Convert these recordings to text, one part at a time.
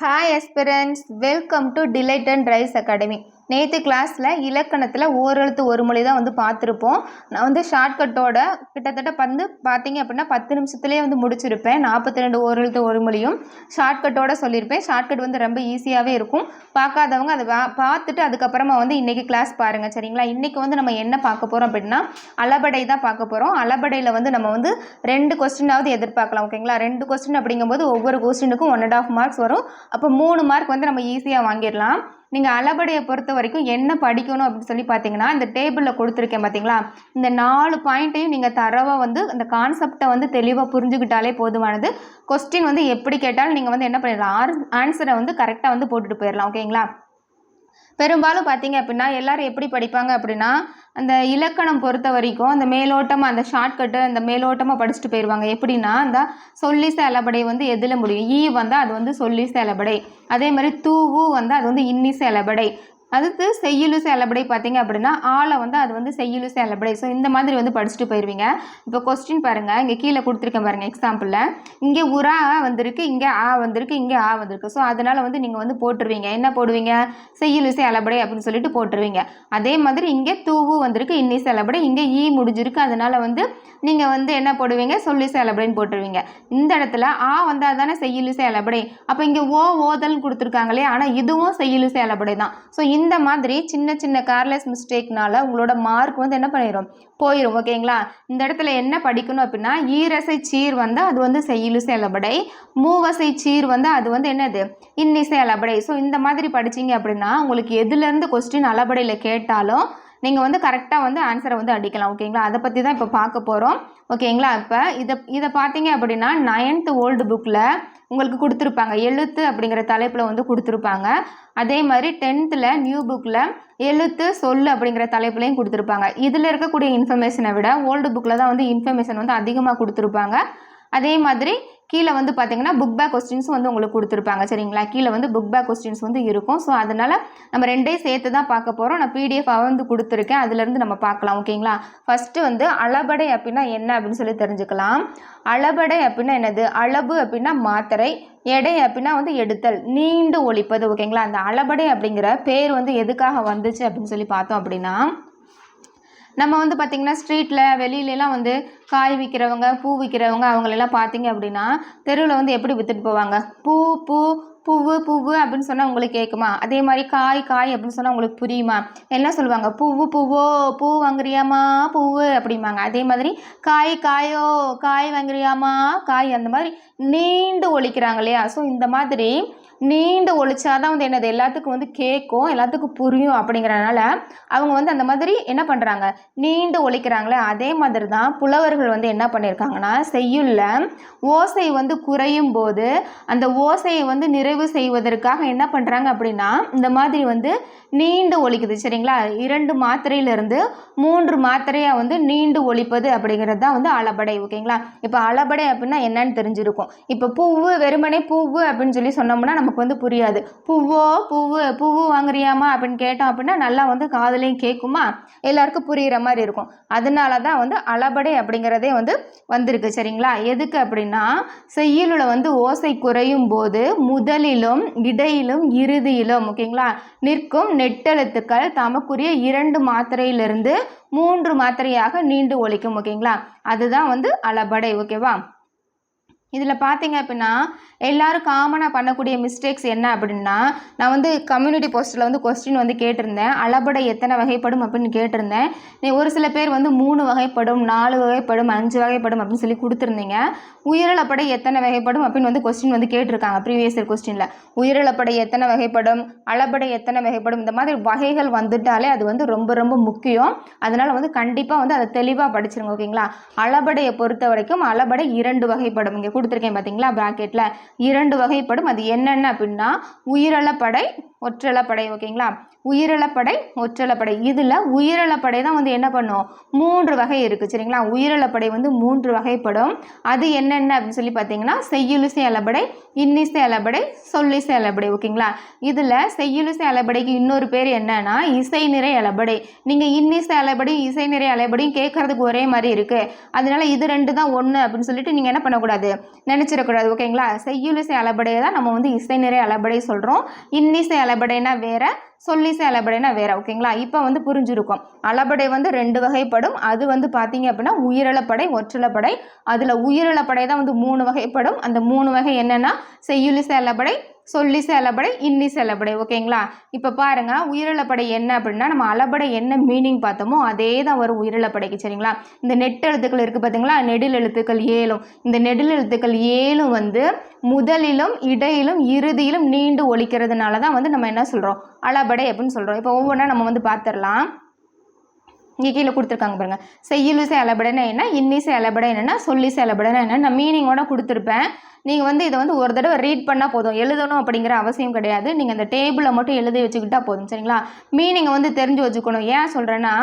Hi aspirants, welcome to Delight and Rise Academy. நேற்று கிளாஸில் இலக்கணத்தில் ஓரெழுத்து ஒரு மொழி தான் வந்து பார்த்துருப்போம். நான் வந்து ஷார்ட்கட்டோட கிட்டத்தட்ட வந்து பார்த்தீங்க அப்படின்னா பத்து நிமிஷத்துலேயே வந்து முடிச்சிருப்பேன். நாற்பத்தி ரெண்டு ஓரெழுத்து ஒரு மொழியும் ஷார்ட்கட்டோட சொல்லியிருப்பேன். ஷார்ட்கட் வந்து ரொம்ப ஈஸியாகவே இருக்கும். பார்க்காதவங்க அதை வா பார்த்துட்டு அதுக்கப்புறமா வந்து இன்றைக்கி கிளாஸ் பாருங்கள் சரிங்களா? இன்றைக்கி வந்து நம்ம என்ன பார்க்க போகிறோம் அப்படின்னா அளபடை தான் பார்க்க போகிறோம் அளபடையில் வந்து நம்ம வந்து ரெண்டு கொஸ்டினாவது எதிர்பார்க்கலாம் ஓகேங்களா? ரெண்டு கொஸ்டின் அப்படிங்கும்போது ஒவ்வொரு கொஸ்டினுக்கும் ஒன் அண்ட் ஆஃப் மார்க்ஸ் வரும். அப்போ மூணு மார்க் வந்து நம்ம ஈஸியாக வாங்கிடலாம். நீங்கள் அளபடையை பொறுத்த வரைக்கும் என்ன படிக்கணும் அப்படின்னு சொல்லி பார்த்தீங்கன்னா இந்த டேபிளில் கொடுத்துருக்கேன் பார்த்தீங்களா? இந்த நாலு பாயிண்ட்டையும் நீங்கள் தரவாக வந்து இந்த கான்செப்டை வந்து தெளிவாக புரிஞ்சுக்கிட்டாலே போதுமானது. கொஸ்டின் வந்து எப்படி கேட்டாலும் நீங்கள் வந்து என்ன பண்ணிடலாம்? ஆன்சரை வந்து கரெக்டாக வந்து போட்டுட்டு போயிடலாம் ஓகேங்களா பெரும்பாலும் பார்த்தீங்க அப்படின்னா எல்லாரும் எப்படி படிப்பாங்க அப்படின்னா அந்த இலக்கணம் பொறுத்த வரைக்கும் அந்த மேலோட்டமாக அந்த ஷார்ட்கட்டு அந்த மேலோட்டமாக படிச்சுட்டு போயிடுவாங்க எப்படின்னா அந்த சொல்லி சேலபடை வந்து எதில் முடியும்? ஈ வந்தால் அது வந்து சொல்லி சேலபடை. அதே மாதிரி தூவு வந்து அது வந்து இன்னி சேலபடை. அடுத்து செய்யுளு சேலபடை பார்த்தீங்க அப்படின்னா ஆளை வந்து அது வந்து செய்யுளு சேலபடை ஸோ இந்த மாதிரி வந்து படிச்சுட்டு போயிடுவீங்க இப்போ கொஸ்டின் பாருங்கள் இங்கே கீழே கொடுத்துருக்கேன் பாருங்கள் எக்ஸாம்பிளில் இங்கே உரா வந்திருக்கு இங்கே ஆ வந்திருக்கு இங்கே ஆ வந்திருக்கு. ஸோ அதனால் வந்து நீங்கள் வந்து போட்டுருவீங்க. என்ன போடுவீங்க? செய்யுளு சேலபடை அப்படின்னு சொல்லிட்டு போட்டுருவீங்க. அதே மாதிரி இங்கே தூவு வந்திருக்கு இன்னி செலபடை இங்கே ஈ முடிஞ்சிருக்கு. அதனால் வந்து நீங்கள் வந்து என்ன போடுவீங்க? சொல்லி அலபடைன்னு போட்டுருவீங்க. இந்த இடத்துல ஆ வந்தால் தானே செய்யுளு சேலபடை அப்போ இங்கே ஓ ஓதல்னு கொடுத்துருக்காங்களே ஆனால் இதுவும் செய்யுளு சேலபடை தான். ஸோ இந்த மாதிரி சின்ன சின்ன கேர்லெஸ் மிஸ்டேக்னால உங்களோட மார்க் வந்து என்ன பண்ணிடும் போயிடும் ஓகேங்களா இந்த இடத்துல என்ன படிக்கணும் அப்படின்னா ஈரசை சீர் வந்து அது வந்து செய்யுளு சேலபடை மூவசை சீர் வந்து அது வந்து என்னது? இன்னிசை அலபடை. ஸோ இந்த மாதிரி படிச்சீங்க அப்படின்னா உங்களுக்கு எதுலேருந்து கொஸ்டின் அளபடையில் கேட்டாலும் நீங்கள் வந்து கரெக்டாக வந்து ஆன்சரை வந்து அடிக்கலாம் ஓகேங்களா அதை பற்றி தான் இப்போ பார்க்க போகிறோம் ஓகேங்களா இப்போ இதை இதை பார்த்தீங்க அப்படின்னா நைன்த்து ஓல்டு புக்கில் உங்களுக்கு கொடுத்துருப்பாங்க. எழுத்து அப்படிங்கிற தலைப்பில் வந்து கொடுத்துருப்பாங்க. அதே மாதிரி டென்த்தில் நியூ புக்கில் எழுத்து சொல் அப்படிங்கிற தலைப்புலையும் கொடுத்துருப்பாங்க. இதில் இருக்கக்கூடிய இன்ஃபர்மேஷனை விட ஓல்டு புக்கில் தான் வந்து இன்ஃபர்மேஷன் வந்து அதிகமாக கொடுத்துருப்பாங்க. அதே மாதிரி கீழே வந்து பார்த்தீங்கன்னா புக் பேக் கொஸ்டின்ஸும் வந்து உங்களுக்கு கொடுத்துருப்பாங்க. சரிங்களா? கீழே வந்து புக் பேக் கொஸ்டின்ஸ் வந்து இருக்கும். ஸோ அதனால் நம்ம ரெண்டையும் சேர்த்து தான் பார்க்க போகிறோம் நான் பிடிஎஃபாக வந்து கொடுத்துருக்கேன். அதுலேருந்து நம்ம பார்க்கலாம். ஓகேங்களா ஃபஸ்ட்டு வந்து அளபடை அப்படின்னா என்ன அப்படின்னு சொல்லி தெரிஞ்சுக்கலாம். அளபடை அப்படின்னா என்னது? அளவு அப்படின்னா மாத்திரை. எடை அப்படின்னா வந்து எடுத்தல். நீண்டு ஒழிப்பது. ஓகேங்களா அந்த அளபடை அப்படிங்கிற பேர் வந்து எதுக்காக வந்துச்சு அப்படின்னு சொல்லி பார்த்தோம் அப்படின்னா நம்ம வந்து பார்த்திங்கன்னா ஸ்ட்ரீட்டில் வெளியிலலாம் வந்து காய் விற்கிறவங்க பூ விற்கிறவங்க அவங்களெல்லாம் பார்த்தீங்க அப்படின்னா தெருவில் வந்து எப்படி விற்றுட்டு போவாங்க? பூ பூ பூவு பூவு அப்படின்னு சொன்னால் உங்களுக்கு கேட்குமா அதே மாதிரி காய் காய் அப்படின்னு சொன்னால் உங்களுக்கு புரியுமா? என்ன சொல்லுவாங்க? பூவு பூவோ பூ வாங்குறியாமா? பூவு அப்படிம்பாங்க. அதே மாதிரி காய் காயோ காய் வாங்குறியாமா? காய் அந்த மாதிரி நீண்டு ஒழிக்கிறாங்க இல்லையா? ஸோ இந்த மாதிரி நீண்டு ஒழிச்சாதான் வந்து என்னது? எல்லாத்துக்கும் வந்து கேட்கும் எல்லாத்துக்கும் புரியும் அப்படிங்கிறனால அவங்க வந்து அந்த மாதிரி என்ன பண்ணுறாங்க நீண்டு ஒழிக்கிறாங்களே அதே மாதிரி தான் புலவர்கள் வந்து என்ன பண்ணியிருக்காங்கன்னா செய்யுள்ள ஓசை வந்து குறையும் போது அந்த ஓசையை வந்து நிறைவு செய்வதற்காக என்ன பண்ணுறாங்க அப்படின்னா இந்த மாதிரி வந்து நீண்டு ஒழிக்குது சரிங்களா? இரண்டு மாத்திரையிலிருந்து மூன்று மாத்திரையாக வந்து நீண்டு ஒழிப்பது அப்படிங்கிறது தான் வந்து அளபடை ஓகேங்களா? இப்போ அளபடை அப்படின்னா என்னன்னு தெரிஞ்சிருக்கும். இப்போ பூவு வெறுமனே பூவு அப்படின்னு சொல்லி சொன்னோம்னா நம்ம நமக்கு வந்து புரியாது. பூவோ பூவு பூவு வாங்குறியாமா அப்படின்னு கேட்டோம் அப்படின்னா நல்லா வந்து காதலையும் கேட்குமா எல்லாருக்கும் புரிகிற மாதிரி இருக்கும். அதனால தான் வந்து அளபடை அப்படிங்கிறதே வந்து வந்திருக்கு சரிங்களா? எதுக்கு அப்படின்னா செய்யுளில் வந்து ஓசை குறையும் போது முதலிலும் இடையிலும் இறுதியிலும் ஓகேங்களா? நிற்கும் நெட்டெழுத்துக்கள் தமக்குரிய இரண்டு மாத்திரையிலிருந்து மூன்று மாத்திரையாக நீண்டு ஒழிக்கும் ஓகேங்களா? அதுதான் வந்து அளபடை ஓகேவா? இதில் பார்த்தீங்க அப்படின்னா எல்லோரும் காமனாக பண்ணக்கூடிய மிஸ்டேக்ஸ் என்ன அப்படின்னா நான் வந்து கம்யூனிட்டி போஸ்ட்டில் வந்து கொஸ்டின் வந்து கேட்டிருந்தேன். அளபடை எத்தனை வகைப்படும் அப்படின்னு கேட்டிருந்தேன். ஒரு சில பேர் வந்து மூணு வகைப்படும் நாலு வகைப்படும் அஞ்சு வகைப்படும் அப்படின்னு சொல்லி கொடுத்துருந்தீங்க. உயிரிழப்படை எத்தனை வகைப்படும் அப்படின்னு வந்து கொஸ்டின் வந்து கேட்டிருக்காங்க ப்ரீவியஸ் இயர் கொஸ்டினில் உயிரிழப்படை எத்தனை வகைப்படும் அளபடை எத்தனை வகைப்படும் இந்த மாதிரி வகைகள் வந்துட்டாலே அது வந்து ரொம்ப ரொம்ப முக்கியம். அதனால் வந்து கண்டிப்பாக வந்து அதை தெளிவாக படிச்சிருங்க ஓகேங்களா அளபடையை பொறுத்த வரைக்கும் அளபடை இரண்டு வகைப்படும். இங்கே கொடுத்துருக்கேன் பார்த்தீங்களா ப்ராக்கெட்டில் இரண்டு வகைப்படும். அது என்னென்ன அப்படின்னா உயிரளப்படை ஒற்றளப்படை ஓகேங்களா? உயிரிழப்படை ஒற்றளப்படை இதில் உயிரிழப்படை தான் வந்து என்ன பண்ணும்? மூன்று வகை இருக்குது சரிங்களா? உயிரிழப்படை வந்து மூன்று வகைப்படும். அது என்னென்ன அப்படின்னு சொல்லி பார்த்தீங்கன்னா செய்யுளிசை அளபடை இன்னிசை அளபடை சொல்லிசை அளபடை ஓகேங்களா? இதில் செய்யுளிசை அளபடைக்கு இன்னொரு பேர் என்னன்னா இசை நிறை அளபடை நீங்கள் இன்னிசை அளபடி இசை நிறை அளபடியும் கேட்கறதுக்கு ஒரே மாதிரி இருக்குது அதனால இது ரெண்டு தான் ஒன்று அப்படின்னு சொல்லிட்டு நீங்கள் என்ன பண்ணக்கூடாது? நினச்சிடக்கூடாது ஓகேங்களா? செய்யுளிசை அளபடையை தான் நம்ம வந்து இசை நிறை அளபடை சொல்கிறோம் இன்னிசை அளபடைனா வேற சொல்லிசை அளபடைனா வேற ஓகேங்களா? இப்போ வந்து புரிஞ்சிருக்கும். அளபடை வந்து ரெண்டு வகைப்படும். அது வந்து பார்த்தீங்க அப்படின்னா உயிரிழப்படை ஒற்றிலப்படை. அதில் உயிரிழப்படை தான் வந்து மூணு வகைப்படும். அந்த மூணு வகை என்னென்னா செய்யுளிசை அளபடை சொல்லி செலப்படை இன்னி செலப்படை ஓகேங்களா? இப்போ பாருங்க உயிரிழப்படை என்ன அப்படின்னா நம்ம அளபடை என்ன மீனிங் பார்த்தோமோ அதே தான் வரும் உயிரிழப்படைக்கு சரிங்களா? இந்த நெட் எழுத்துக்கள் இருக்குது பார்த்தீங்களா நெடில் எழுத்துக்கள் ஏழும். இந்த நெடில் எழுத்துக்கள் ஏழும் வந்து முதலிலும் இடையிலும் இறுதியிலும் நீண்டு ஒழிக்கிறதுனால தான் வந்து நம்ம என்ன சொல்கிறோம் அளபடை அப்படின்னு சொல்கிறோம் இப்போ ஒவ்வொன்றா நம்ம வந்து பார்த்துடலாம். இங்கே கீழே கொடுத்துருக்காங்க பாருங்க. செய்யுளிசை செயலபடனா என்ன இன்னிசை அளபடை என்னென்னா சொல்லி செயலபடனா என்ன. நான் மீனிங்கோட கொடுத்துருப்பேன். நீங்கள் வந்து இதை வந்து ஒரு தடவை ரீட் பண்ணால் போதும். எழுதணும் அப்படிங்கிற அவசியம் கிடையாது. நீங்கள் அந்த டேபிளை மட்டும் எழுதி வச்சுக்கிட்டா போதும் சரிங்களா? மீனிங்கை வந்து தெரிஞ்சு வச்சுக்கணும். ஏன் சொல்கிறேன்னா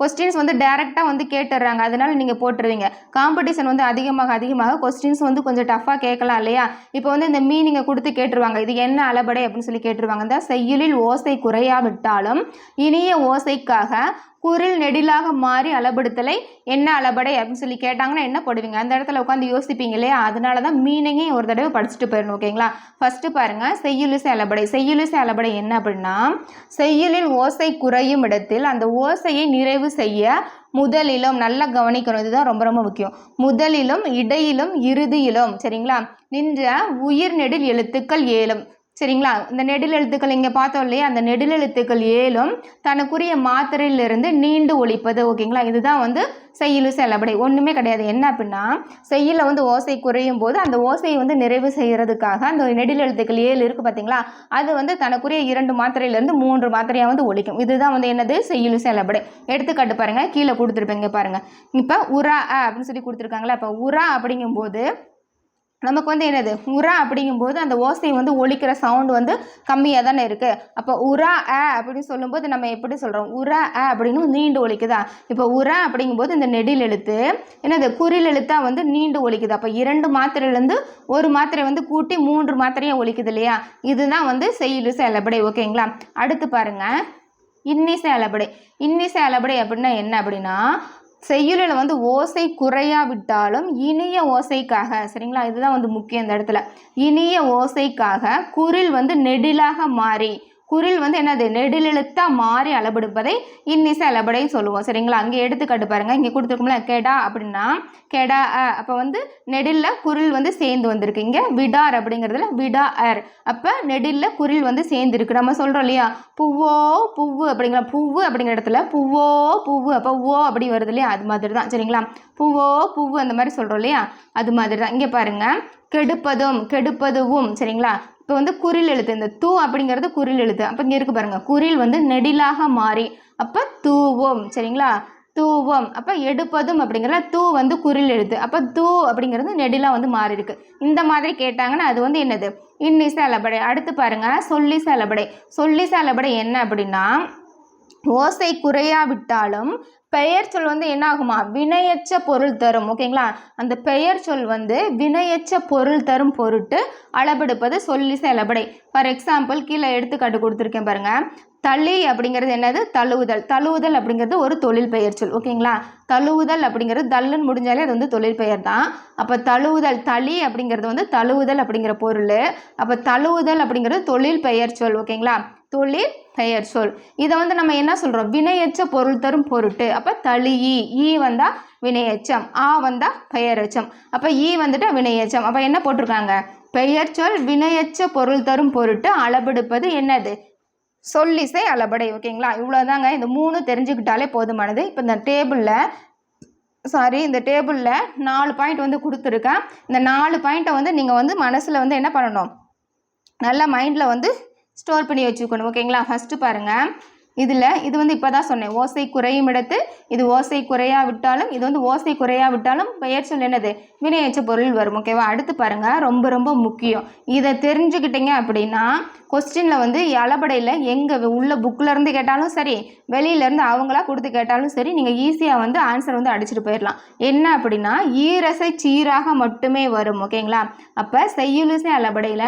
கொஸ்டின்ஸ் வந்து டேரெக்டாக வந்து கேட்டுடுறாங்க. அதனால நீங்கள் போட்டுருவீங்க. காம்படிஷன் வந்து அதிகமாக அதிகமாக கொஸ்டின்ஸ் வந்து கொஞ்சம் டஃப்பாக கேட்கலாம் இல்லையா? இப்போ வந்து இந்த மீனிங்கை கொடுத்து கேட்டுருவாங்க. இது என்ன அளபடை அப்படின்னு சொல்லி கேட்டுருவாங்க. இந்த செய்யுளில் ஓசை குறையாவிட்டாலும் இனிய ஓசைக்காக குரில் நெடிலாக மாறி அளபடுத்தலை. என்ன அளபடை அப்படின்னு சொல்லி கேட்டாங்கன்னா என்ன போடுவீங்க? அந்த இடத்துல உட்காந்து யோசிப்பீங்க இல்லையா? அதனால தான் மீனிங்கே ஒரு தடவை படிச்சுட்டு போயிடணும் ஓகேங்களா? ஃபஸ்ட்டு பாருங்கள் செய்யுளிசை அளபடை. செய்யுளிசை அளபடை என்ன அப்படின்னா செய்யுளில் ஓசை குறையும் இடத்தில் அந்த ஓசையை நிறைவு செய்ய முதலிலும் நல்லா கவனிக்கணும். இதுதான் ரொம்ப ரொம்ப முக்கியம். முதலிலும் இடையிலும் இறுதியிலும் சரிங்களா? நின்ற உயிர் நெடில் எழுத்துக்கள் ஏழும். சரிங்களா? இந்த நெடில் எழுத்துக்கள் இங்கே பார்த்தோம் இல்லையா? அந்த நெடில் எழுத்துக்கள் ஏழும் தனக்குரிய மாத்திரையிலிருந்து நீண்டு ஒழிப்பது. ஓகேங்களா? இதுதான் வந்து செய்யுளு செல்லப்படை. ஒன்றுமே கிடையாது. என்ன அப்படின்னா செய்யுளில் வந்து ஓசை குறையும் போது அந்த ஓசையை வந்து நிறைவு செய்கிறதுக்காக அந்த நெடில் எழுத்துக்கள் ஏழு இருக்குது பார்த்தீங்களா? அது வந்து தனக்குரிய இரண்டு மாத்திரையிலேருந்து மூன்று மாத்திரையாக வந்து ஒழிக்கும். இதுதான் வந்து என்னது? செய்யுளு செல்லப்படை. எடுத்துக்காட்டு பாருங்கள் கீழே கொடுத்துருப்பேங்க பாருங்கள் இப்போ உரா அப்படின்னு சொல்லி கொடுத்துருக்காங்களா இப்போ உரா அப்படிங்கும்போது நமக்கு வந்து என்னது? உரா அப்படிங்கும்போது அந்த ஓசை வந்து ஒழிக்கிற சவுண்ட் வந்து கம்மியாக தானே இருக்குது அப்போ உரா அ அப்படின்னு சொல்லும்போது நம்ம எப்படி சொல்கிறோம் உரா அ அப்படின்னு நீண்டு ஒழிக்குதா இப்போ உரா அப்படிங்கும்போது இந்த நெடில் எழுத்து என்னது? குறில் எழுத்தாக வந்து நீண்டு ஒழிக்குது அப்போ இரண்டு மாத்திரையிலேருந்து ஒரு மாத்திரை வந்து கூட்டி மூன்று மாத்திரையும் ஒழிக்குது இல்லையா? இதுதான் வந்து செய்யுளு செயலப்படை. ஓகேங்களா? அடுத்து பாருங்கள் இன்னிசை அளபடை இன்னிசை அளபடை அப்படின்னா என்ன அப்படின்னா செய்யுளில் வந்து ஓசை குறையாவிட்டாலும் இனிய ஓசைக்காக சரிங்களா? இதுதான் வந்து முக்கியம் இந்த இடத்துல. இனிய ஓசைக்காக குரில் வந்து நெடிலாக மாறி குரல் வந்து என்னது? நெடிலெழுத்தா மாறி அளபெடுப்பதை இன்னிசை அளபடையும் சொல்லுவோம். சரிங்களா? அங்கே எடுத்துக்காட்டு பாருங்கள் இங்கே கொடுத்துருக்கோம்ல கெடா அப்படின்னா கெடா அ அப்போ வந்து நெடில்ல குரல் வந்து சேர்ந்து வந்திருக்கு. இங்கே விடார் அப்படிங்கிறதுல விடா அர் அப்போ நெடில்ல குரில் வந்து சேர்ந்து இருக்கு நம்ம சொல்கிறோம் இல்லையா? பூவோ பூவு அப்படிங்கிற பூவு அப்படிங்கிற இடத்துல பூவோ பூவு அப்போ ஓ அப்படி வருது இல்லையா? அது மாதிரி தான் சரிங்களா? பூவோ பூவு அந்த மாதிரி சொல்கிறோம் இல்லையா? அது மாதிரி தான் இங்கே பாருங்கள் கெடுப்பதும் கெடுப்பதுவும் சரிங்களா? இப்போ வந்து குறில் எழுத்து இந்த தூ அப்படிங்கிறது குறில் எழுத்து. அப்போ இங்கே இருக்கு பாருங்கள் குறில் வந்து நெடிலாக மாறி அப்போ தூவும் சரிங்களா? தூவம் அப்போ எடுப்பதும் அப்படிங்கிற தூ வந்து குறில் எழுத்து. அப்போ தூ அப்படிங்கிறது நெடிலாக வந்து மாறி இருக்கு. இந்த மாதிரி கேட்டாங்கன்னா அது வந்து என்னது? இன்னிசை அளபடை அடுத்து பாருங்க. சொல்லி அளபடை சொல்லி அளபடை என்ன அப்படின்னா ஓசை குறையாவிட்டாலும் பெயர் சொல் வந்து என்ன ஆகுமா வினையச்ச பொருள் தரும். ஓகேங்களா? அந்த பெயர் சொல் வந்து வினையச்ச பொருள் தரும் பொருட்டு அளபெடுப்பது சொல்லிசை அளபடை. ஃபார் எக்ஸாம்பிள் கீழே எடுத்துக்காட்டு கொடுத்துருக்கேன் பாருங்க. தளி அப்படிங்கிறது என்னது? தழுவுதல். தழுவுதல் அப்படிங்கிறது ஒரு தொழில் பெயர் சொல். ஓகேங்களா? தழுவுதல் அப்படிங்கிறது தள்ளுன்னு முடிஞ்சாலே அது வந்து தொழில் பெயர் தான். அப்போ தழுவுதல் தளி அப்படிங்கிறது வந்து தழுவுதல் அப்படிங்கிற பொருள். அப்போ தழுவுதல் அப்படிங்கிறது தொழில் பெயர் சொல். ஓகேங்களா? தொழில் பெயர் சொல். இதை வந்து நம்ம என்ன சொல்கிறோம் வினையச்ச பொருள் தரும் பொருட்டு. அப்போ தளியி ஈ. வந்தால் வினையச்சம். ஆ வந்தால் பெயரச்சம். அப்போ ஈ வந்துட்டு வினையச்சம். அப்போ என்ன போட்டிருக்காங்க? பெயர் சொல் வினையச்ச பொருள் தரும் பொருட்டு அளபெடுப்பது என்னது? சொல்லிசை அளபடை. ஓகேங்களா? இவ்வளோதாங்க இந்த மூணு தெரிஞ்சுக்கிட்டாலே போதுமானது. இப்போ இந்த டேபிளில் சாரி இந்த டேபிளில் நாலு பாயிண்ட் வந்து கொடுத்துருக்கேன். இந்த நாலு பாயிண்ட்டை வந்து நீங்கள் வந்து மனசில் வந்து என்ன பண்ணணும்? நல்லா மைண்டில் வந்து ஸ்டோர் பண்ணி வச்சுக்கணும் ஓகேங்களா ஃபஸ்ட்டு பாருங்கள் இதில் இது வந்து இப்போ தான் சொன்னேன். ஓசை குறையும் இடத்து இது ஓசை குறையா விட்டாலும் இது வந்து ஓசை குறையா விட்டாலும் பெயர் சொல் என்னது? வினையச்ச பொருள் வரும். ஓகேவா அடுத்து பாருங்கள் ரொம்ப ரொம்ப முக்கியம். இதை தெரிஞ்சுக்கிட்டீங்க அப்படின்னா கொஸ்டினில் வந்து அளபடையில் எங்கே உள்ள புக்கிலேருந்து கேட்டாலும் சரி வெளியிலேருந்து அவங்களா கொடுத்து கேட்டாலும் சரி நீங்கள் ஈஸியாக வந்து ஆன்சர் வந்து அடிச்சுட்டு போயிடலாம் என்ன அப்படின்னா ஈரசை சீராக மட்டுமே வரும். ஓகேங்களா அப்போ செய்யுலிசை அளபடையில்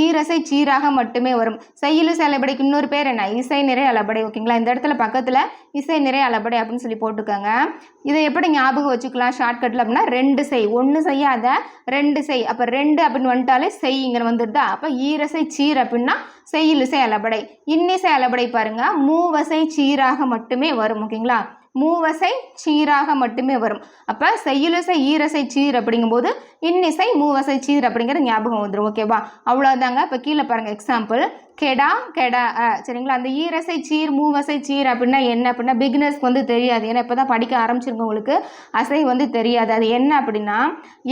ஈரசை சீராக மட்டுமே வரும். செய்யுலிசை அளபடைக்கு இன்னொரு பேர் என்ன? இசை நிறை அளபடை ஓகேங்களா? இந்த இடத்துல பக்கத்தில் இசை நிறை அளபடி அப்படின்னு சொல்லி போட்டுக்கோங்க இதை எப்படி ஞாபகம் வச்சுக்கலாம்? ஷார்ட்கட்டில் அப்படின்னா ரெண்டு செய். ஒன்று செய்யாத ரெண்டு செய். அப்போ ரெண்டு அப்படின்னு வந்துட்டாலே செய்யுங்கிற வந்துடுதா? அப்போ ஈரசை சீர் அப்படின்னா செய்யுளிசை அளபடை. இன்னிசை அளபடை பாருங்கள் மூவசை சீராக மட்டுமே வரும் ஓகேங்களா? மூவசை சீராக மட்டுமே வரும். அப்போ செய்யுலசை ஈரசை சீர் அப்படிங்கும்போது இன்னிசை மூவசை சீர் அப்படிங்கிற ஞாபகம் வந்துடும் ஓகேவா அவ்வளோதாங்க இப்போ கீழே பாருங்கள் எக்ஸாம்பிள் கெடா கெடா சரிங்களா? அந்த ஈரசை சீர் மூவசை சீர் அப்படின்னா என்ன அப்படின்னா பிகினர்ஸ்க்கு வந்து தெரியாது. ஏன்னா இப்போ தான் படிக்க ஆரம்பிச்சிருங்க உங்களுக்கு. அசை வந்து தெரியாது. அது என்ன அப்படின்னா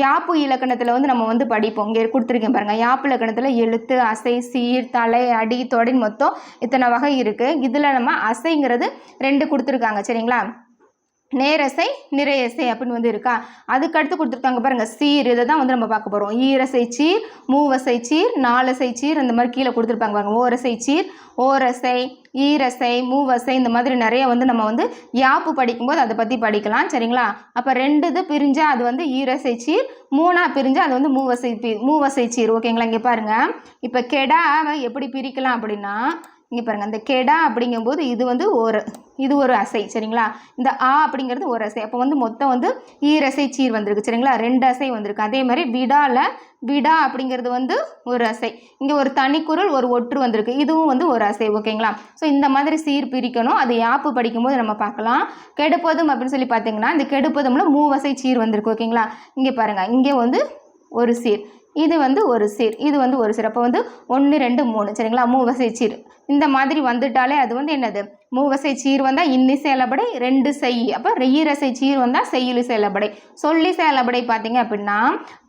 யாப்பு இலக்கணத்தில் வந்து நம்ம வந்து படிப்போம். இங்கே கொடுத்துருக்கேன் பாருங்கள் யாப்பு இலக்கணத்தில் எழுத்து அசை சீர் தலை அடி தொடின் மொத்தம் இத்தனை வகை இருக்குது இதில் நம்ம அசைங்கிறது ரெண்டு கொடுத்துருக்காங்க சரிங்களா? நேரசை நிறையசை அப்படின்னு வந்து இருக்கா? அதுக்கடுத்து கொடுத்துருக்காங்க பாருங்க சீர். இதை தான் வந்து நம்ம பார்க்க போகிறோம் ஈரசை சீர் மூவசை சீர் நாலசை சீர் அந்த மாதிரி கீழே கொடுத்துருப்பாங்க பாருங்க. ஓரசை சீர் ஓரசை ஈரசை மூவசை இந்த மாதிரி நிறைய வந்து நம்ம வந்து யாப்பு படிக்கும்போது அதை பற்றி படிக்கலாம். சரிங்களா? அப்போ ரெண்டு இது பிரிஞ்சால் அது வந்து ஈரசை சீர் மூணாக பிரிஞ்சால் அது வந்து மூவசை பி மூவசை சீர். ஓகேங்களா? இங்கே பாருங்கள் இப்போ கெடாவை எப்படி பிரிக்கலாம் அப்படின்னா இங்கே பாருங்கள் அந்த கெடா அப்படிங்கும்போது இது வந்து ஒரு இது ஒரு அசை சரிங்களா? இந்த ஆ அப்படிங்கிறது ஒரு அசை. அப்போ வந்து மொத்தம் வந்து ஈரசை சீர் வந்திருக்கு சரிங்களா? ரெண்டு அசை வந்திருக்கு. அதே மாதிரி விடால விடா அப்படிங்கிறது வந்து ஒரு அசை. இங்கே ஒரு தனிக்குரல் ஒரு ஒற்று வந்திருக்கு. இதுவும் வந்து ஒரு அசை ஓகேங்களா? ஸோ இந்த மாதிரி சீர் பிரிக்கணும். அது யாப்பு படிக்கும்போது நம்ம பார்க்கலாம். கெடுப்பதும் அப்படின்னு சொல்லி பார்த்தீங்கன்னா இந்த கெடுப்பதும்ல மூவசை சீர் வந்திருக்கு ஓகேங்களா? இங்கே பாருங்கள் இங்கே வந்து ஒரு சீர். இது வந்து ஒரு சீர். இது வந்து ஒரு சீர். அப்போ வந்து ஒன்று ரெண்டு மூணு. சரிங்களா? மூவசை சீர். இந்த மாதிரி வந்துட்டாலே அது வந்து என்னது? மூவசை சீர் வந்தால் இன்னி சேலப்படை ரெண்டு செய். அப்போ ஈரசை சீர் வந்தால் செய்யுளி சேலப்படை சொல்லி சேலப்படை பார்த்தீங்க அப்படின்னா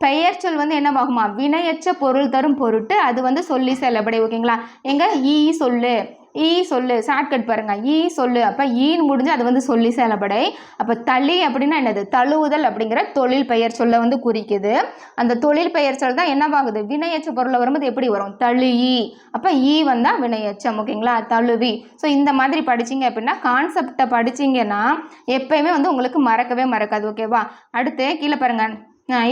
பெயர் சொல் வந்து என்னவாகுமா? வினையற்ற பொருள் தரும் பொருட்டு அது வந்து சொல்லி சேலப்படை ஓகேங்களா? எங்கள் ஈ சொல்லு. ஈ சொல்லு ஷார்ட்கட் பாருங்க. ஈ சொல்லு. அப்போ ஈன்னு முடிஞ்சு அது வந்து சொல்லி செயலபடை அப்போ தளி அப்படின்னா என்னது? தழுவுதல் அப்படிங்கிற தொழில் பெயர் சொல்ல வந்து குறிக்குது. அந்த தொழில் பெயர் சொல் தான் என்னவாகுது? வினையச்ச பொருளை வரும்போது எப்படி வரும்? தழு ஈ. அப்போ ஈ வந்தால் வினையச்சம் ஓகேங்களா? தழுவி. ஸோ இந்த மாதிரி படிச்சீங்க அப்படின்னா கான்செப்டை படிச்சீங்கன்னா எப்பயுமே வந்து உங்களுக்கு மறக்கவே மறக்காது ஓகேவா? அடுத்து கீழே பாருங்க.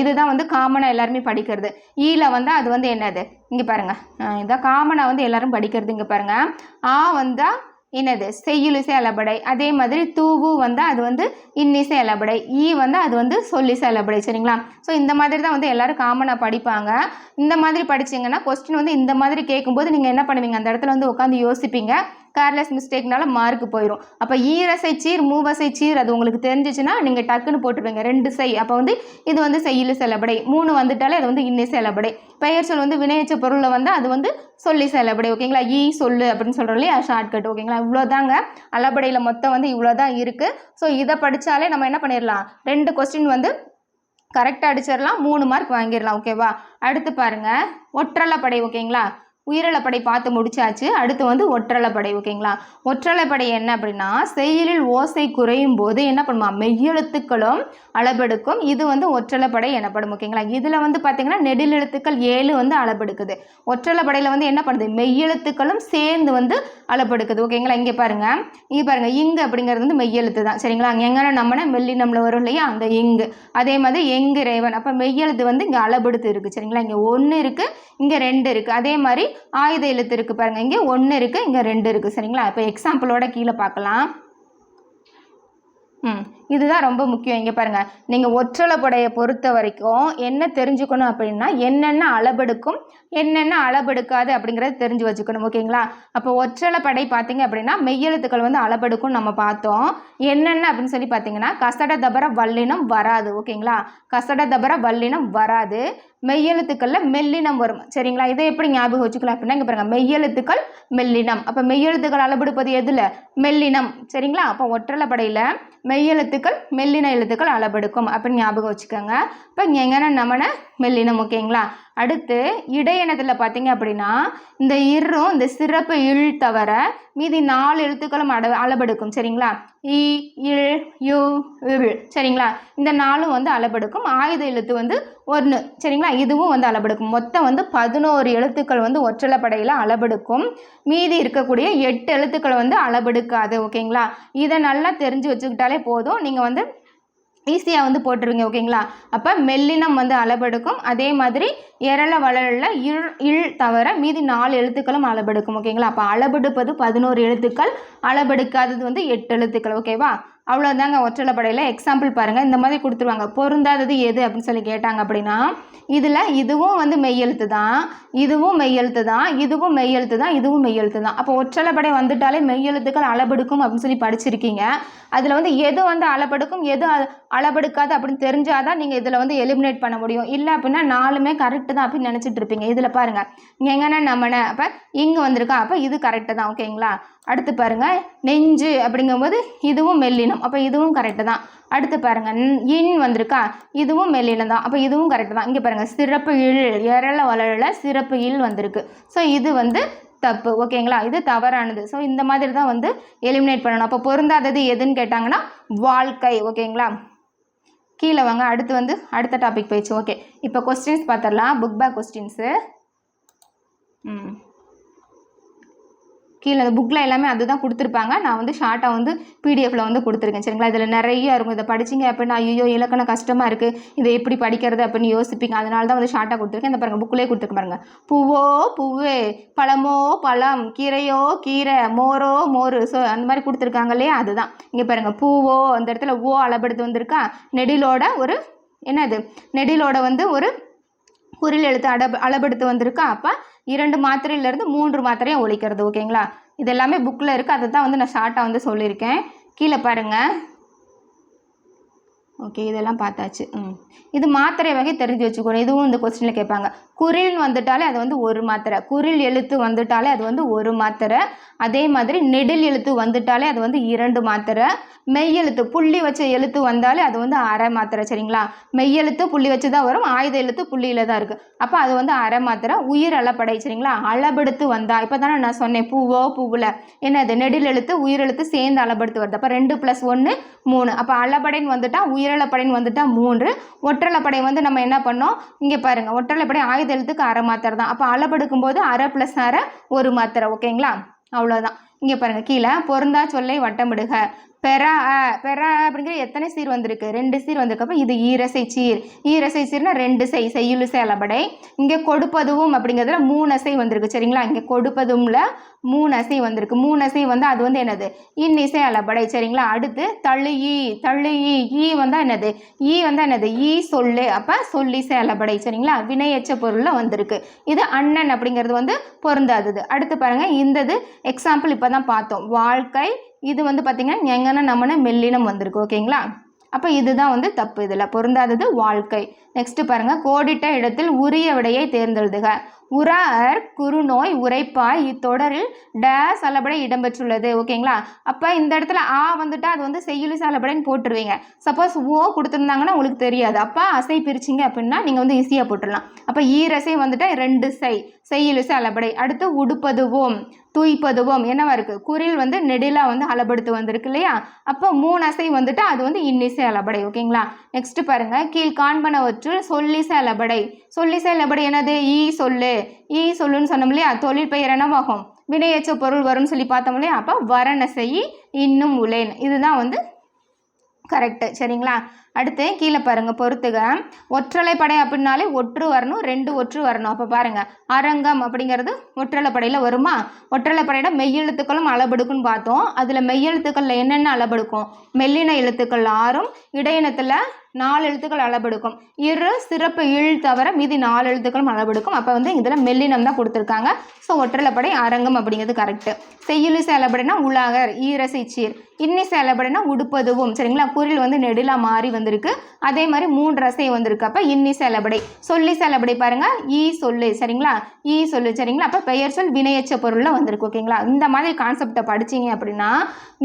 இதுதான் வந்து காமனாக எல்லாருமே படிக்கிறது. E ஈல வந்து அது வந்து என்னது? இங்கே பாருங்க. இதான் காமனாக வந்து எல்லாரும் படிக்கிறது இங்கே பாருங்கள் ஆ வந்தால் என்னது? செய்யுளிசை அலபடை. அதே மாதிரி தூவு வந்தால் அது வந்து இன்னிசை அலபடை. E ஈ வந்து அது வந்து சொல்லிசை அலபடை சரிங்களா? ஸோ இந்த மாதிரி தான் வந்து எல்லோரும் காமனாக படிப்பாங்க. இந்த மாதிரி படிச்சீங்கன்னா கொஸ்டின் வந்து இந்த மாதிரி கேட்கும்போது நீங்கள் என்ன பண்ணுவீங்க? அந்த இடத்துல வந்து உட்காந்து யோசிப்பீங்க. கேர்லெஸ் மிஸ்டேக்னால மார்க் போயிடும் அப்போ ஈரசை சீர் மூவசை சீர் அது உங்களுக்கு தெரிஞ்சிச்சுன்னா நீங்கள் டக்குன்னு போட்டுருவீங்க ரெண்டு செய் அப்போ வந்து இது வந்து செய்யுளு செலபடை. மூணு வந்துட்டாலே அது வந்து இன்னும் செலபடை. பெயர் சொல் வந்து வினையச்ச பொருளில் வந்து அது வந்து சொல்லி செலபடை. ஓகேங்களா? ஈ சொல்லு அப்படின்னு சொல்கிறோம் இல்லையா? ஷார்ட்கட் ஓகேங்களா? இவ்வளோதாங்க அளபடையில் மொத்தம் வந்து இவ்வளோதான் இருக்குது ஸோ இதை படித்தாலே நம்ம என்ன பண்ணிடலாம்? ரெண்டு கொஸ்டின் வந்து கரெக்டாக அடிச்சிடலாம். மூணு மார்க் வாங்கிடலாம். ஓகேவா? அடுத்து பாருங்கள் ஒற்றலைப்படை ஓகேங்களா? உயிரிழப்படை பார்த்து முடிச்சாச்சு. அடுத்து வந்து ஒற்றலைப்படை ஓகேங்களா? ஒற்றலைப்படை என்ன அப்படின்னா செயலில் ஓசை குறையும் போது என்ன பண்ணுமா? மெய்யெழுத்துக்களும் அளபெடுக்கும் இது வந்து ஒற்றலைப்படை எனப்படும் ஓகேங்களா? இதில் வந்து பார்த்தீங்கன்னா நெடிலெழுத்துக்கள் ஏழு வந்து அளபெடுக்குது ஒற்றலைப்படையில் வந்து என்ன பண்ணுது? மெய்யெழுத்துக்களும் சேர்ந்து வந்து அளபெடுக்குது ஓகேங்களா? இங்கே பாருங்கள் இங்கே பாருங்கள் இங்கு அப்படிங்கிறது வந்து மெய்யெழுத்து தான். சரிங்களா? அங்கே எங்கன்னா நம்மனா? மெல்லி நம்மளை வரும் இல்லையா? அந்த இங்கு. அதே மாதிரி எங்கு ரேவன் அப்போ மெய்யெழுத்து வந்து இங்கே அளபெடுத்து இருக்குது சரிங்களா? இங்கே ஒன்று இருக்குது இங்கே ரெண்டு இருக்குது அதே மாதிரி ஆயுத எழுத்து இருக்குது பாருங்க. இங்கே ஒன்று இருக்குது இங்கே ரெண்டு இருக்குது சரிங்களா? இப்போ எக்ஸாம்பிளோட கீழே பார்க்கலாம். ம். இதுதான் ரொம்ப முக்கியம். இங்கே பாருங்கள் நீங்கள் ஒற்றலைப்படையை பொறுத்த வரைக்கும் என்ன தெரிஞ்சுக்கணும் அப்படின்னா என்னென்ன அளபெடுக்கும் என்னென்ன அளபெடுக்காது அப்படிங்கிறத தெரிஞ்சு வச்சுக்கணும். ஓகேங்களா? அப்போ ஒற்றலைப்படை பார்த்தீங்க அப்படின்னா மெய்யெழுத்துக்கள் வந்து அளபெடுக்கும் நம்ம பார்த்தோம். என்னென்ன அப்படின்னு சொல்லி பார்த்தீங்கன்னா கசட தபர வல்லினம் வராது. ஓகேங்களா? கசட தபர வல்லினம் வராது. மெய்யெழுத்துக்களில் மெல்லினம் வரும். சரிங்களா? இதை எப்படி ஞாபகம் வச்சுக்கலாம் அப்படின்னா இங்கே பாருங்கள் மெய்யெழுத்துக்கள் மெல்லினம். அப்போ மெய்யெழுத்துக்கள் அளபெடுப்பது எதில்? மெல்லினம். சரிங்களா? அப்போ ஒற்றல படையில் மெய்யெழுத்து எழுத்துக்கள் மெல்லின எழுத்துக்கள் அளபெடுக்கும் அப்படின்னு ஞாபகம் வச்சுக்கோங்க. இப்போ எங்கன்னா நமன மெல்லினம் ஓகேங்களா? அடுத்து இடையினத்தில் பார்த்தீங்க அப்படின்னா இந்த இரும் இந்த சிறப்பு இல் தவிர மீதி நாலு எழுத்துக்களும் அட அளபெடுக்கும் சரிங்களா? இ இல் யு இல் சரிங்களா? இந்த நாலும் வந்து அளபெடுக்கும் ஆயுத எழுத்து வந்து ஒன்று சரிங்களா? இதுவும் வந்து அளபெடுக்கும் மொத்தம் வந்து பதினோரு எழுத்துக்கள் வந்து ஒற்றலைப்படையில் அளபெடுக்கும் மீதி இருக்கக்கூடிய எட்டு எழுத்துக்களை வந்து அளபெடுக்காது ஓகேங்களா? இதை நல்லா தெரிஞ்சு வச்சுக்கிட்டாலே போதும். நீங்கள் வந்து ஈஸியாக வந்து போட்டுருவீங்க ஓகேங்களா? அப்போ மெல்லினம் வந்து அளபெடுக்கும் அதே மாதிரி எரள வளரில் இழ் இழ் தவிர மீதி நாலு எழுத்துக்களும் அளபெடுக்கும் ஓகேங்களா? அப்போ அளபெடுப்பது பதினோரு எழுத்துக்கள் அளபெடுக்காதது வந்து எட்டு எழுத்துக்கள் ஓகேவா? அவ்வளோதாங்க ஒற்றலைப்படையில் எக்ஸாம்பிள் பாருங்கள் இந்த மாதிரி கொடுத்துருவாங்க. பொருந்தாதது எது அப்படின்னு சொல்லி கேட்டாங்க அப்படின்னா இதில் இதுவும் வந்து மெய்யெழுத்து தான் இதுவும் மெய்யெழுத்து தான் இதுவும் மெய்யெழுத்து தான் இதுவும் மெய்யெழுத்து தான். அப்போ ஒற்றலைப்படை வந்துட்டாலே மெய்யெழுத்துக்கள் அளபெடுக்கும் அப்படின்னு சொல்லி படிச்சிருக்கீங்க. அதில் வந்து எது வந்து அளபெடுக்கும் எது அளபெடுக்காது அப்படின்னு தெரிஞ்சால் தான் நீங்கள் இதில் வந்து எலிமினேட் பண்ண முடியும். இல்லை அப்படின்னா நாலுமே கரெக்டு தான் அப்படின்னு நினச்சிட்டு இருப்பீங்க. இதில் பாருங்கள் எங்கன்னா நம்மன அப்போ இங்கே வந்திருக்கா. அப்போ இது கரெக்டு தான். ஓகேங்களா அடுத்து பாருங்க நெஞ்சு அப்படிங்கும்போது இதுவும் மெல்லினம் அப்போ இதுவும் கரெக்டு தான். அடுத்து பாருங்கள் இன் வந்திருக்கா இதுவும் மெல்லினம் தான் அப்போ இதுவும் கரெக்டு தான். இங்கே பாருங்கள் சிறப்பு இல் எரள வளரல சிறப்பு இல் வந்திருக்கு. ஸோ இது வந்து தப்பு ஓகேங்களா இது தவறானது. ஸோ இந்த மாதிரி தான் வந்து எலிமினேட் பண்ணணும். அப்போ பொருந்தாதது எதுன்னு கேட்டாங்கன்னா வாழ்க்கை ஓகேங்களா கீழே வாங்க அடுத்து வந்து அடுத்த டாபிக் போயிடுச்சு ஓகே இப்போ கொஸ்டின்ஸ் பார்த்துடலாம் புக் பேக் கொஸ்டின்ஸு ம். கீழே அந்த புக்கில் எல்லாமே அதுதான் கொடுத்துருப்பாங்க. நான் வந்து ஷார்ட்டாக வந்து பிடிஎஃப்ல வந்து கொடுத்துருக்கேன். சரிங்களா? இதில் நிறைய இருக்கும். இதை படிச்சிங்க அப்படின்னா ஐயோ இலக்கணம் கஷ்டமாக இருக்குது இதை எப்படி படிக்கிறது அப்படின்னு யோசிப்பீங்க. அதனால தான் வந்து ஷார்ட்டாக கொடுத்துருக்கேன். இந்த பாருங்கள் புக்கிலே கொடுத்துருக்க பாருங்க. பூவோ பூவு பழமோ பழம் கீரையோ கீரை மோரோ மோர். ஸோ அந்த மாதிரி கொடுத்துருக்காங்க இல்லையா? அதுதான். இங்கே பாருங்க பூவோ அந்த இடத்துல ஓ அளபடுத்து வந்திருக்கா? நெடிலோட ஒரு என்னது? நெடிலோட வந்து ஒரு குரில் எழுத்து அட அளபெடுத்து வந்திருக்கா? அப்போ இரண்டு மாத்திரையிலேருந்து மூன்று மாத்திரையை ஒழிக்கிறது ஓகேங்களா? இது எல்லாமே புக்கில் இருக்குது அதை தான் வந்து நான் ஷார்ட்டாக வந்து சொல்லியிருக்கேன். கீழே பாருங்கள் ஓகே இதெல்லாம் பார்த்தாச்சு. ம். இது மாத்திரை வகை தெரிஞ்சு வச்சுக்கணும் இதுவும் இந்த கொஸ்டினில் கேட்பாங்க. குறில் வந்துட்டாலே அது வந்து ஒரு மாத்திரை. குறில் எழுத்து வந்துட்டாலே அது வந்து ஒரு மாத்திரை. அதே மாதிரி நெடில் எழுத்து வந்துட்டாலே அது வந்து இரண்டு மாத்திரை. மெய்யெழுத்து புள்ளி வச்ச எழுத்து வந்தாலே அது வந்து அரை மாத்திரை சரிங்களா? மெய்யெழுத்து புள்ளி வச்சு தான் வரும். ஆயுத எழுத்து புள்ளியில் தான் இருக்குது அப்போ அது வந்து அரை மாத்திரை. உயிர் அளப்படை சரிங்களா? அளபெடுத்து வந்தா இப்போ தானே நான் சொன்னேன் பூவோ பூவில். என்னது? நெடில் எழுத்து உயிரெழுத்து சேர்ந்து அளபெடுத்து வருது. அப்போ ரெண்டு ப்ளஸ் ஒன்று மூணு. அப்போ அளபடைன்னு வந்துட்டால் உயிரளப்படைன்னு வந்துட்டால் மூன்று. ஒற்றளப்படை வந்து நம்ம என்ன பண்ணோம்? இங்கே பாருங்கள் ஒற்றளப்படை ஆயுத எழுத்துக்கு அரை மாத்திரை தான். அப்போ அளபெடுக்கும் போது அரை ப்ளஸ் அரை ஒரு மாத்திரை ஓகேங்களா அவ்வளோதான் இங்கே பாருங்க கீழே பொருந்தா சொல்லை வட்டமிடுக. பெற பெறா பெற அப்படிங்கிற எத்தனை சீர் வந்திருக்கு? ரெண்டு சீர் வந்திருக்கப்போ இது ஈரசை சீர். ஈரசை சீர்னா ரெண்டு சை செய்யுள் சேலப்படை. இங்கே கொடுப்பதுவும் அப்படிங்கிறதுல மூணு அசை வந்திருக்கு. சரிங்களா? இங்கே கொடுப்பதும்ல மூணு அசை வந்திருக்கு. மூணு அசை வந்து அது வந்து என்னது? இன்னிசை அளபடை சரிங்களா? அடுத்து தள்ளு ஈ தள்ளு ஈ. ஈ வந்தால் என்னது? ஈ வந்தால் என்னது? ஈ சொல்லு. அப்போ சொல்லிசை சேலப்படை. சரிங்களா? வினையச்ச பொருளில் வந்திருக்கு. இது அண்ணன் அப்படிங்கிறது வந்து பொருந்தாதது. அடுத்து பாருங்கள் இந்தது எக்ஸாம்பிள் இப்போ தான் பார்த்தோம். வாழ்க்கை இது வந்து பார்த்திங்கன்னா எங்கன்னா நம்மன மெல்லினம் வந்திருக்கு ஓகேங்களா? அப்போ இதுதான் வந்து தப்பு இதில். பொருந்தாதது வாழ்க்கை. நெக்ஸ்ட்டு பாருங்க. கோடிட்ட இடத்தில் உரிய விடையை தேர்ந்தெழுதுக. உரார் குறுநோய் உரைப்பாய் இத்தொடரில் டேஸ் அளபடை இடம்பெற்றுள்ளது ஓகேங்களா? அப்போ இந்த இடத்துல ஆ வந்துட்டு அது வந்து செய்யுளி அளபடைன்னு போட்டுருவீங்க. சப்போஸ் ஓ கொடுத்துருந்தாங்கன்னா உங்களுக்கு தெரியாது. அப்போ அசை பிரிச்சிங்க அப்படின்னா நீங்கள் வந்து ஈஸியாக போட்டுடலாம் அப்போ ஈரசை வந்துட்டு ரெண்டு சை செய்யுளிசை அளபடை அடுத்து உடுப்பதுவோம். தூய்ப்பதுவம். என்னவா இருக்குது குறில் வந்து நெடிலாக வந்து அளபடுத்து வந்திருக்கு இல்லையா? அப்போ மூணு அசை வந்துட்டு அது வந்து இன்னிசை அலபடை ஓகேங்களா? நெக்ஸ்ட் பாருங்கள் கீழ் காண்பனவற்றுள் சொல்லிசை அளபடை. சொல்லிசை அலபடை என்னது? ஈ சொல்லு. ஈ சொல்லுன்னு சொன்னோம் இல்லையா? தொழில் பெயர் என்னவாகும்? வினையச்ச பொருள் வரும்னு சொல்லி பார்த்தோம் இல்லையா? அப்போ வரணசை இன்னும் உலேன். இதுதான் வந்து கரெக்டு சரிங்களா? அடுத்து கீழே பாருங்கள் பொறுத்துக. ஒற்றலைப்படை அப்படின்னாலே ஒற்று வரணும் ரெண்டு ஒற்று வரணும். அப்போ பாருங்கள் அரங்கம் அப்படிங்கிறது ஒற்றலைப்படையில் வருமா? ஒற்றலைப்படையில மெய்யெழுத்துக்களும் அளபெடுக்குன்னு பார்த்தோம். அதில் மெய்யெழுத்துக்களில் என்னென்ன அளபெடுக்கும்? மெல்லின எழுத்துக்கள் ஆறும் இடையினத்தில் நாலு எழுத்துக்கள் அளபெடுக்கும் இரு சிறப்பு இழ் தவிர மீதி நாலு எழுத்துக்களும் அளபெடுக்கும் அப்போ வந்து இதில் மெல்லினம் தான் கொடுத்துருக்காங்க. ஸோ ஒற்றலைப்படை அரங்கம் அப்படிங்கிறது கரெக்டு செய்யுளி செயலப்படைனா உலாகர் ஈரசை சீர். இன்னி செயலப்படைனா உடுப்பதுவும். சரிங்களா? குரில் வந்து நெடிலா மாறி வந்திருக்கு. அதே மாதிரி மூன்று ரசை வந்திருக்கு. அப்போ இன்னி செயலப்படை. சொல்லி செயலப்படை பாருங்க. ஈ சொல்லு. சரிங்களா? ஈ சொல்லு. சரிங்களா? அப்போ பெயர் சொல் வினையச்ச பொருளில் வந்திருக்கு. ஓகேங்களா? இந்த மாதிரி கான்செப்டை படிச்சீங்க அப்படின்னா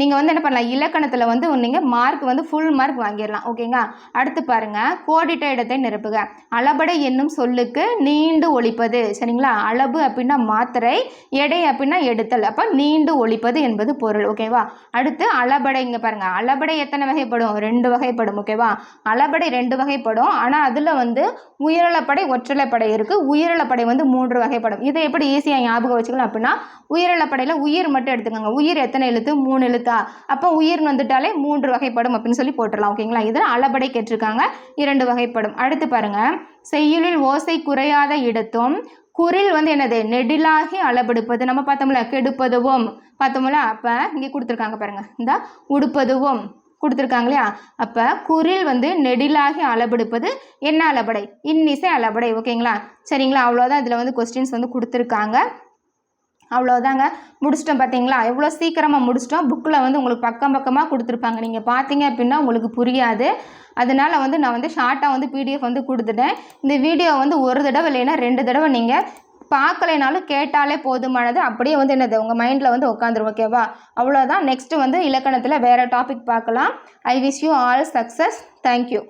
நீங்கள் வந்து என்ன பண்ணலாம்? இலக்கணத்தில் வந்து நீங்கள் மார்க் வந்து ஃபுல் மார்க் வாங்கிடலாம். ஓகேங்களா? அடுத்து பாருங்க கோடிட்ட இடத்தை நிரப்புக. அளபடை என்னும் சொல்லுக்கு நீண்டு ஒழிப்பது. சரிங்களா? அளவு அப்படின்னா மாத்திரை எடை அப்படின்னா எடுத்தல். அப்போ நீண்டு ஒழிப்பது என்பது பொருள். ஓகேவா அடுத்து அளபடை இங்கே பாருங்க. அளபடை எத்தனை வகைப்படும்? ரெண்டு வகைப்படும். ஓகேவா அளபடை ரெண்டு வகைப்படும். ஆனால் அதில் வந்து உயிரிழப்படை ஒற்றலைப்படை இருக்குது உயிரிழப்படை வந்து மூன்று வகைப்படும். இதை எப்படி ஈஸியாக ஞாபகம் வச்சுக்கலாம் அப்படின்னா உயிரிழப்படையில் உயிர் மட்டும் எடுத்துக்கோங்க. உயிர் எத்தனை எழுத்து? மூணு எழுத்தா? அப்போ உயிர் வந்துட்டாலே மூன்று வகைப்படும் அப்படின்னு சொல்லி போட்டுடலாம். ஓகேங்களா இதில் அளபடை கேட்டிருக்காங்க இரண்டு வகைப்படும். அடுத்து பாருங்க. செய்யுளில் ஓசை குறையாத இடத்தும் குரில் வந்து என்னது? நெடிலாகி அளபெடுப்பது நம்ம பார்த்தோம்ல கெடுப்பதுவும். பார்த்தோம்ல அப்போ இங்கே கொடுத்துருக்காங்க பாருங்க. இந்த உடுப்பதுவும் கொடுத்துருக்காங்க இல்லையா? அப்போ குரில் வந்து நெடிலாகி அளபெடுப்பது என்ன அளபடை இன்னிசை அளபடை ஓகேங்களா? சரிங்களா? அவ்வளோதான் இதில் வந்து கொஸ்டின்ஸ் வந்து கொடுத்துருக்காங்க. அவ்வளோதாங்க முடிச்சிட்டோம் பார்த்தீங்களா எவ்வளோ சீக்கிரமாக முடிச்சிட்டோம்? புக்கில் வந்து உங்களுக்கு பக்கம் பக்கமாக கொடுத்துருப்பாங்க. நீங்கள் பார்த்தீங்க அப்படின்னா உங்களுக்கு புரியாது. அதனால் வந்து நான் வந்து ஷார்ட்டாக வந்து பிடிஎஃப் வந்து கொடுத்துட்டேன். இந்த வீடியோ வந்து ஒரு தடவை இல்லைன்னா ரெண்டு தடவை நீங்கள் பார்க்கலைனாலும் கேட்டாலே போதுமானது. அப்படியே வந்து என்னது உங்கள் மைண்டில் வந்து உட்காந்துரும் ஓகேவா அவ்வளோதான் நெக்ஸ்ட்டு வந்து இலக்கணத்தில் வேறு டாபிக் பார்க்கலாம். I wish you all success thank you